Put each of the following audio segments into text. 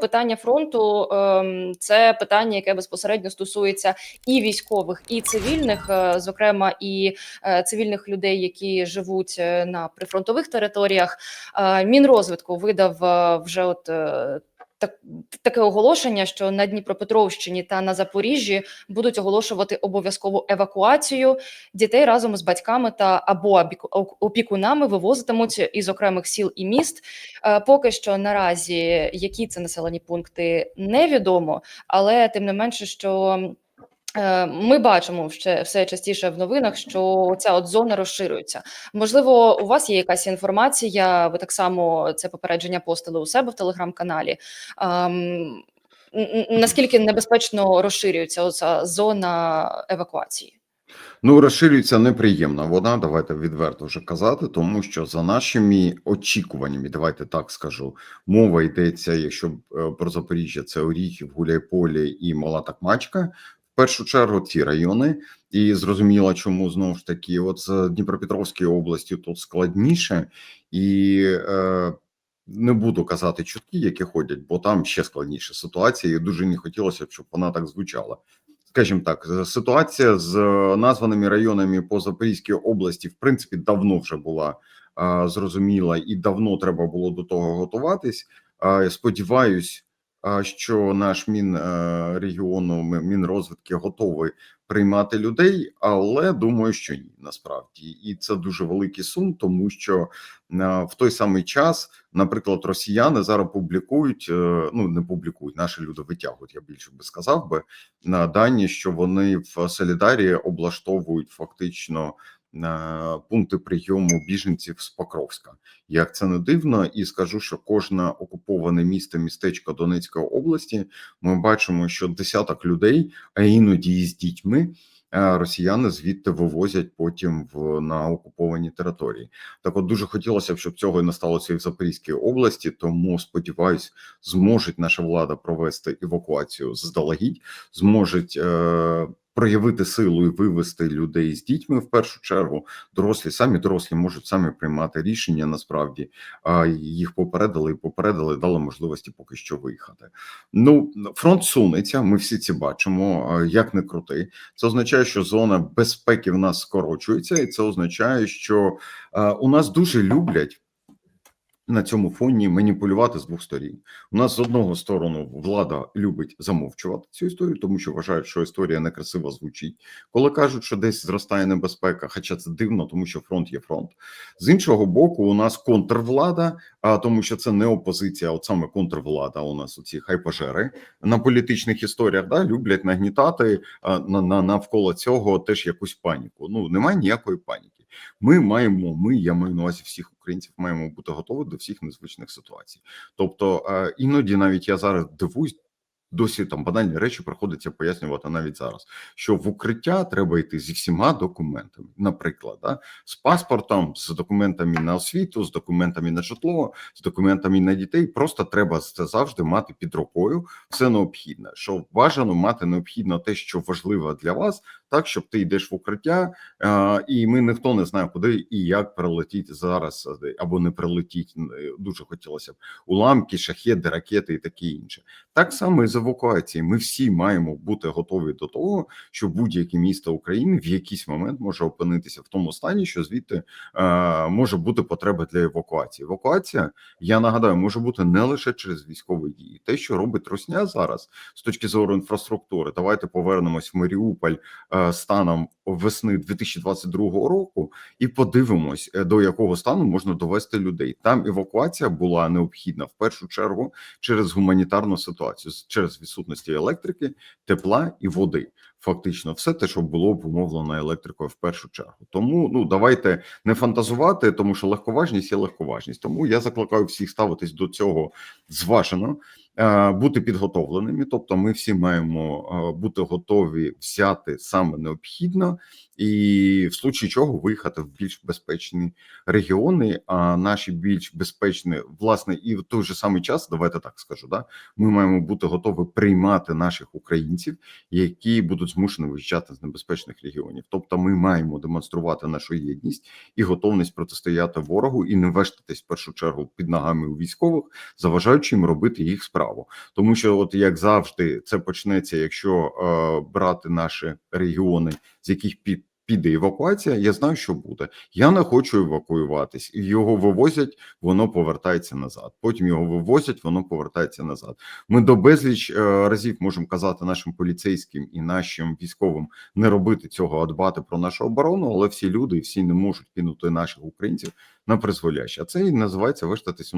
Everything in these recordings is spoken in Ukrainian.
Питання фронту ем, це питання, яке безпосередньо стосується і військових, і цивільних, е, зокрема і е, цивільних людей, які живуть е, на прифронтових територіях. Мінрозвитку видав вже от. Так, таке оголошення, що на Дніпропетровщині та на Запоріжжі будуть оголошувати обов'язкову евакуацію дітей разом з батьками та або опіку- опікунами вивозитимуть із окремих сіл і міст. Е, Поки що наразі які це населені пункти невідомо, але тим не менше, що ми бачимо ще все частіше в новинах, що ця от зона розширюється. Можливо, у вас є якась інформація. Ви так само це попередження постили у себе в телеграм-каналі. Ем, Наскільки небезпечно розширюється оця зона евакуації? Ну, розширюється неприємна вода, давайте відверто вже казати, тому що за нашими очікуваннями, давайте так скажу, мова йдеться, якщо е, про Запоріжжя, це Оріхів, Гуляйполі і Мала Такмачка. Першу чергу ці райони, і зрозуміло, чому знову ж таки, от з Дніпропетровської області тут складніше, і е, не буду казати чутки, які ходять, бо там ще складніша ситуація, і дуже не хотілося б, щоб вона так звучала. Скажімо так, ситуація з е, названими районами по Запорізькій області, в принципі, давно вже була а, зрозуміла, і давно треба було до того готуватись. А, Сподіваюсь, а, що наш мінрегіону, мінрозвитки готовий приймати людей, але думаю, що ні, насправді, і це дуже великий сум, тому що а, в той самий час, наприклад, росіяни зараз публікують. е, Ну не публікують, наші люди витягують. Я більше би сказав би на дані, що вони в Солідарі облаштовують фактично е, пункти прийому біженців з Покровська. Як це не дивно, і скажу, що кожне окуповане місто, містечко Донецької області, ми бачимо, що десяток людей, а іноді і з дітьми. е, Росіяни звідти вивозять потім в на окуповані території. Так, от дуже хотілося б, щоб цього і не сталося і в Запорізькій області. Тому сподіваюсь, зможе наша влада провести евакуацію заздалегідь, зможуть е, проявити силу і вивести людей з дітьми в першу чергу. Дорослі самі дорослі можуть самі приймати рішення. Насправді їх попередили і попередили, дали можливості поки що виїхати. Ну фронт сунеться. Ми всі ці бачимо. Як не крути, це означає, що зона безпеки в нас скорочується, і це означає, що у нас дуже люблять на цьому фоні маніпулювати з двох сторін. У нас з одного сторону влада любить замовчувати цю історію, тому що вважають, що історія некрасиво звучить. Коли кажуть, що десь зростає небезпека, хоча це дивно, тому що фронт є фронт. З іншого боку, у нас контрвлада, а тому, що це не опозиція, а от саме контрвлада. У нас оці хайпажери на політичних історіях да люблять нагнітати а, на, на навколо цього теж якусь паніку. Ну немає ніякої паніки. Ми маємо, ми, я маю на увазі всіх українців, маємо бути готові до всіх незвичних ситуацій. Тобто, е, іноді навіть я зараз дивуюсь. Досі там банальні речі приходиться пояснювати навіть зараз, що в укриття треба йти зі всіма документами, наприклад, да, з паспортом, з документами на освіту, з документами на житло, з документами на дітей. Просто треба це завжди мати під рукою. Все необхідне. Що бажано мати необхідно те, що важливо для вас, так щоб ти йдеш в укриття, е, і ми ніхто не знає, куди і як прилетіть зараз е, або не прилетіть. Е, Дуже хотілося б уламки, шахеди, ракети і таке інше. Так само і з евакуацією. Ми всі маємо бути готові до того, що будь-яке місто України в якийсь момент може опинитися в тому стані, що звідти може бути потреба для евакуації. Евакуація, я нагадаю, може бути не лише через військові дії. Те, що робить Росня зараз з точки зору інфраструктури. Давайте повернемось в Маріуполь станом весни 2022 року і подивимось, е, до якого стану можна довести людей. Там евакуація була необхідна в першу чергу через гуманітарну ситуацію, через відсутності електрики, тепла і води. Фактично, все те, що було обумовлено електрикою в першу чергу. Тому ну давайте не фантазувати, тому що легковажність є легковажність. Тому я закликаю всіх ставитись до цього зважено, е, бути підготовленими. Тобто, ми всі маємо е, бути готові взяти саме необхідно, і в случаї чого виїхати в більш безпечні регіони. А наші більш безпечні, власне, і в той же самий час, давайте так скажу, да ми маємо бути готові приймати наших українців, які будуть змушені виїжджати з небезпечних регіонів. Тобто, ми маємо демонструвати нашу єдність і готовність протистояти ворогу і не вештатись в першу чергу під ногами у військових, заважаючи їм робити їх справу. Цікаво, тому що, от як завжди, це почнеться, якщо е, брати наші регіони, з яких під. Піде евакуація, я знаю, що буде. Я не хочу евакуюватись, його вивозять, воно повертається назад. Потім його вивозять, воно повертається назад. Ми до безліч е, разів можемо казати нашим поліцейським і нашим військовим не робити цього, а дбати про нашу оборону, але всі люди, і всі не можуть кинути наших українців на призволяще. А це і називається виштатись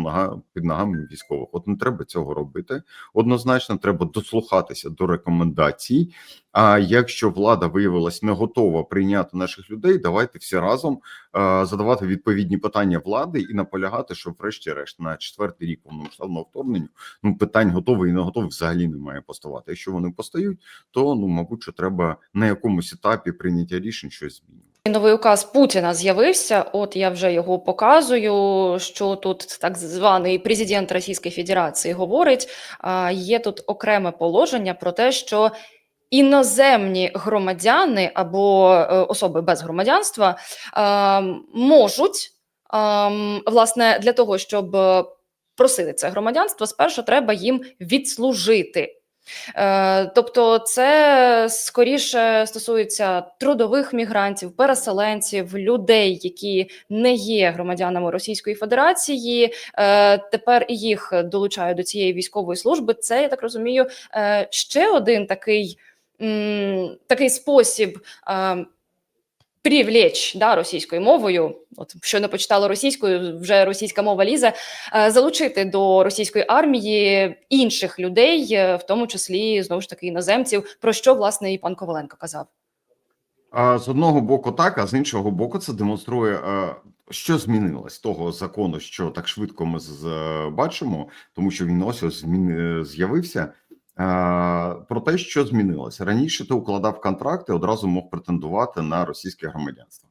під ногами військових. От не треба цього робити. Однозначно, треба дослухатися до рекомендацій. А якщо влада виявилась не готова прийняти наших людей, давайте всі разом е, задавати відповідні питання влади і наполягати, що, врешті-решт, на четвертий рік повномасштабного вторгнення ну питань готовий і не готовий взагалі не має поставати. Якщо вони постають, то ну мабуть, що треба на якомусь етапі прийняття рішень щось змінювати. Новий указ Путіна з'явився. От я вже його показую. Що тут так званий президент Російської Федерації говорить. Є тут окреме положення про те, що іноземні громадяни або е, особи без громадянства е, можуть е, власне для того, щоб просити це громадянство, спершу треба їм відслужити. Тобто, це скоріше стосується трудових мігрантів, переселенців, людей, які не є громадянами Російської Федерації. Тепер і їх долучають до цієї військової служби. Це я так розумію, ще один такий, такий спосіб. Привлечь да, російською мовою, от що не почитала російською, вже російська мова лізе, е, залучити до російської армії інших людей, е, в тому числі знову ж таки іноземців, про що власне і пан Коваленко казав. З одного боку, так, а з іншого боку, це демонструє, е, що змінилось того закону, що так швидко ми бачимо, тому що він ось змін- з'явився. Е, Про те, що змінилося раніше, ти укладав контракти, одразу мог претендувати на російське громадянство.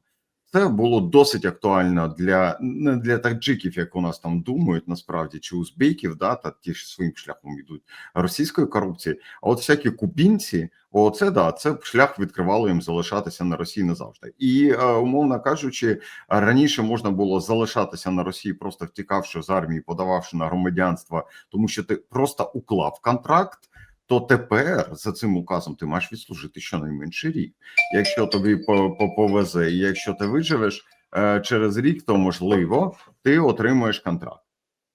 Це було досить актуально для не для таджиків, як у нас там думають, насправді чи узбеків, да та ті ж своїм шляхом йдуть російської корупції. А от всякі кубінці, оце да, це шлях відкривало їм залишатися на Росії назавжди. І е, умовно кажучи, раніше можна було залишатися на Росії, просто втікавши з армії, подававши на громадянство, тому що ти просто уклав контракт. То тепер за цим указом ти маєш відслужити щонайменше рік. Якщо тобі по- по- повезе, і якщо ти виживеш е, через рік, то можливо ти отримуєш контракт.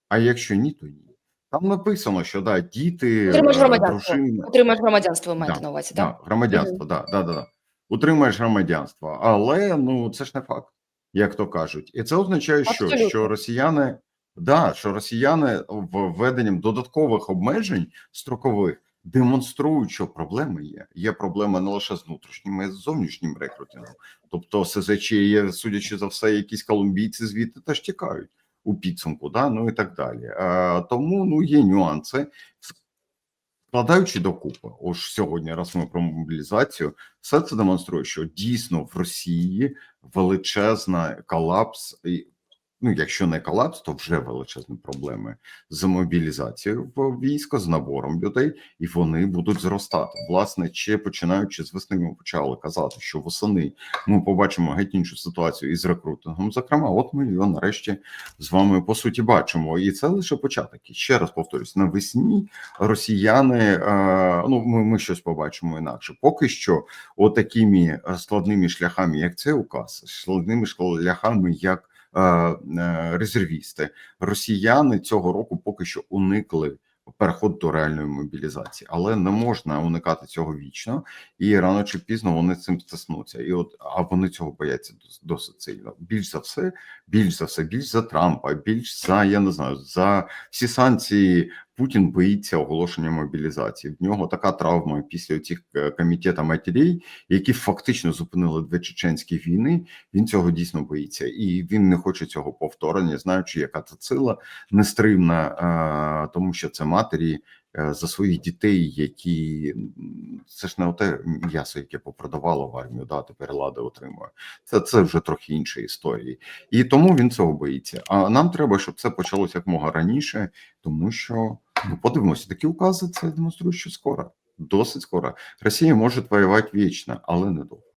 А якщо ні, то ні. Там написано, що да, діти, Отримаєш е, громадянство. дружини, Отримаєш громадянство, ви маєте Да, на увазі, да, так? громадянство, да, да, да, да. Утримаєш громадянство, але ну це ж не факт, як то кажуть. І це означає, що, Абсолютно. що росіяни, да, що росіяни введенням додаткових обмежень строкових демонструють, що проблеми є. Є проблема не лише з внутрішнім, а й з зовнішнім рекрутингом. Тобто, СЗЧ є, судячи за все, якісь колумбійці звідти теж тікають у підсумку, да, ну і так далі. А, тому ну є нюанси. Складаючи докупи, ось сьогодні, раз ми про мобілізацію, все це демонструє, що дійсно в Росії величезна колапс, і, ну якщо не колапс, то вже величезні проблеми з мобілізацією в військо, з набором людей, і вони будуть зростати. Власне, ще починаючи з весни, ми почали казати, що восени ми побачимо геть іншу ситуацію із рекрутингом. Зокрема, от ми його нарешті з вами по суті бачимо, і це лише початок. І ще раз повторюсь, навесні росіяни, е, ну ми, ми щось побачимо інакше. Поки що, отакими е, складними шляхами, як цей указ, складними шляхами, як резервісти, росіяни цього року поки що уникли. Переход до реальної мобілізації, але не можна уникати цього вічно, і рано чи пізно вони цим стиснуться. І от а вони цього бояться досить сильно. Більш за все, більш за все, більш за Трампа, більш за я не знаю за всі санкції. Путін боїться оголошення мобілізації. В нього така травма після цих комітетів матерей, які фактично зупинили дві чеченські війни. Він цього дійсно боїться, і він не хоче цього повторення, знаючи, яка це сила нестримна, е, тому що це матері е, за своїх дітей, які це ж не оте м'ясо, яке попродавало в армію, да тепер лада отримує. Це це вже трохи інші історії, і тому він цього боїться. А нам треба, щоб це почалося якмога раніше, тому що ну подивимося, такі укази це демонструють, що скоро, досить скоро. Росія може воювати вічно, але недовго.